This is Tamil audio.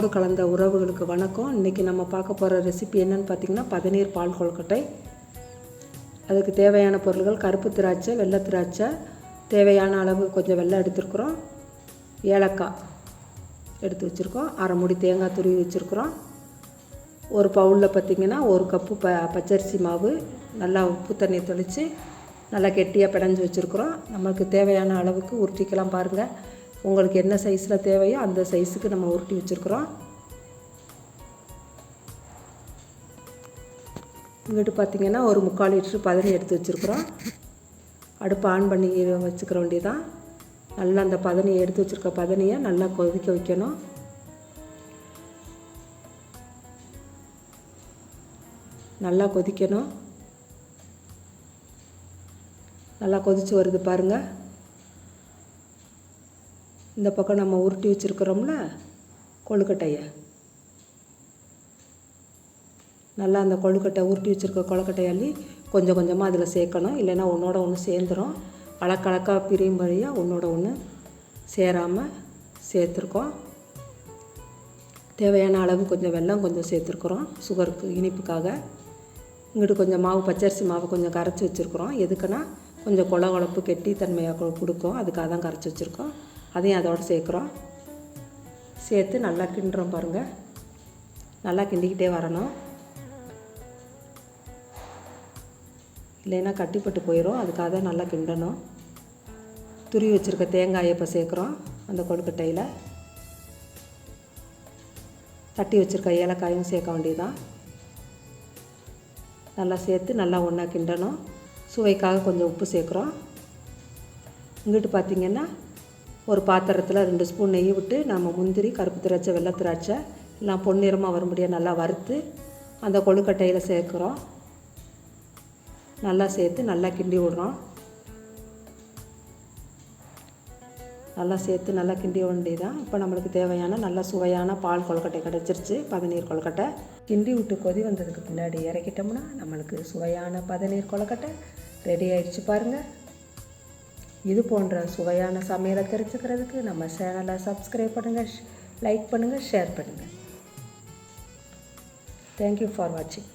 அன்போடு கலந்த உறவுகளுக்கு வணக்கம். இன்றைக்கி நம்ம பார்க்க போகிற ரெசிபி என்னன்னு பார்த்தீங்கன்னா பதநீர் பால் கொழுக்கட்டை. அதுக்கு தேவையான பொருள்கள் கருப்பு திராட்சை வெள்ளை திராட்சை தேவையான அளவு கொஞ்சம் வெள்ளை எடுத்துருக்குறோம். ஏலக்காய் எடுத்து வச்சுருக்கோம். அரை முடி தேங்காய் துருவி வச்சுருக்குறோம். ஒரு பவுலில் பார்த்திங்கன்னா ஒரு கப்பு ப பச்சரிசி மாவு நல்லா உப்பு தண்ணி தெளித்து நல்லா கெட்டியாக பிணைஞ்சு வச்சுருக்குறோம். நமக்கு தேவையான அளவுக்கு உருட்டிக்கலாம் பாருங்கள் உங்களுக்கு என்ன சைஸில் தேவையோ அந்த சைஸுக்கு நம்ம உருட்டி வச்சுருக்குறோம். இங்கிட்டு பார்த்திங்கன்னா ஒரு முக்கால் லிட்ரு பதனி எடுத்து வச்சுருக்குறோம். அடுப்பு ஆன் பண்ணி வச்சுக்கிற வேண்டியதான் நல்லா அந்த பதனியை எடுத்து வச்சுருக்க பதனியை நல்லா கொதிக்க வைக்கணும். நல்லா கொதிக்கணும். நல்லா கொதித்து வருது பாருங்கள் இந்த பக்கம் நம்ம உருட்டி வச்சுருக்கிறோம்ல கொழுக்கட்டையை. நல்லா அந்த கொழுக்கட்டை உருட்டி வச்சுருக்க கொழுக்கட்டை அள்ளி கொஞ்சம் கொஞ்சமாக அதில் சேர்க்கணும். இல்லைன்னா ஒன்றோட ஒன்று சேர்ந்துடும் அழக்கழக்காக பிரியும் வழியாக ஒன்றோட ஒன்று சேராமல் சேர்த்துருக்கோம். தேவையான அளவு கொஞ்சம் வெல்லம் கொஞ்சம் சேர்த்துருக்குறோம் சுகருக்கு இனிப்புக்காக. இங்கிட்டு கொஞ்சம் மாவு பச்சரிசி மாவு கொஞ்சம் கரைச்சி வச்சுருக்குறோம். எதுக்குன்னா கொஞ்சம் கொல கொழப்பு கெட்டி தன்மையாக கொடுக்கும். அதுக்காக தான் கரைச்சி வச்சுருக்கோம். அதையும் அதோடு சேர்க்குறோம். சேர்த்து நல்லா கிண்டுறோம் பாருங்கள் நல்லா கிண்டிக்கிட்டே வரணும். இல்லைன்னா கட்டிப்பட்டு போயிடும் அதுக்காக தான் நல்லா கிண்டணும். துருவி வச்சுருக்க தேங்காயை இப்போ சேர்க்குறோம் அந்த கொழுக்கட்டையில். தட்டி வச்சுருக்க ஏலக்காயும் சேர்க்க வேண்டியதான் நல்லா சேர்த்து நல்லா ஒன்றா கிண்டணும். சுவைக்காக கொஞ்சம் உப்பு சேர்க்குறோம். இங்கிட்டு பார்த்திங்கன்னா ஒரு பாத்திரத்தில் ரெண்டு ஸ்பூன் நெய் விட்டு நம்ம முந்திரி கருப்பு திராட்சை வெள்ளை திராட்சை எல்லாம் பொன்னிறமாக வரும்படியாக நல்லா வறுத்து அந்த கொழுக்கட்டையில் சேர்க்குறோம். நல்லா சேர்த்து நல்லா கிண்டி விடுறோம். நல்லா சேர்த்து நல்லா கிண்டி வேண்டியதான் இப்போ நம்மளுக்கு தேவையான நல்ல சுவையான பால் கொழுக்கட்டை கிடச்சிருச்சு. பதநீர் கொழுக்கட்டை. கிண்டி விட்டு கொதி வந்ததுக்கு பின்னாடி இறக்கிட்டோம்னா நம்மளுக்கு சுவையான பதநீர் கொழுக்கட்டை ரெடி ஆயிடுச்சு பாருங்கள் இது போன்ற சுவையான சமையலை தெரிஞ்சுக்கிறதுக்கு நம்ம சேனலை சப்ஸ்கிரைப் பண்ணுங்கள் லைக் பண்ணுங்கள் ஷேர் பண்ணுங்கள் தேங்க்யூ ஃபார் வாட்சிங்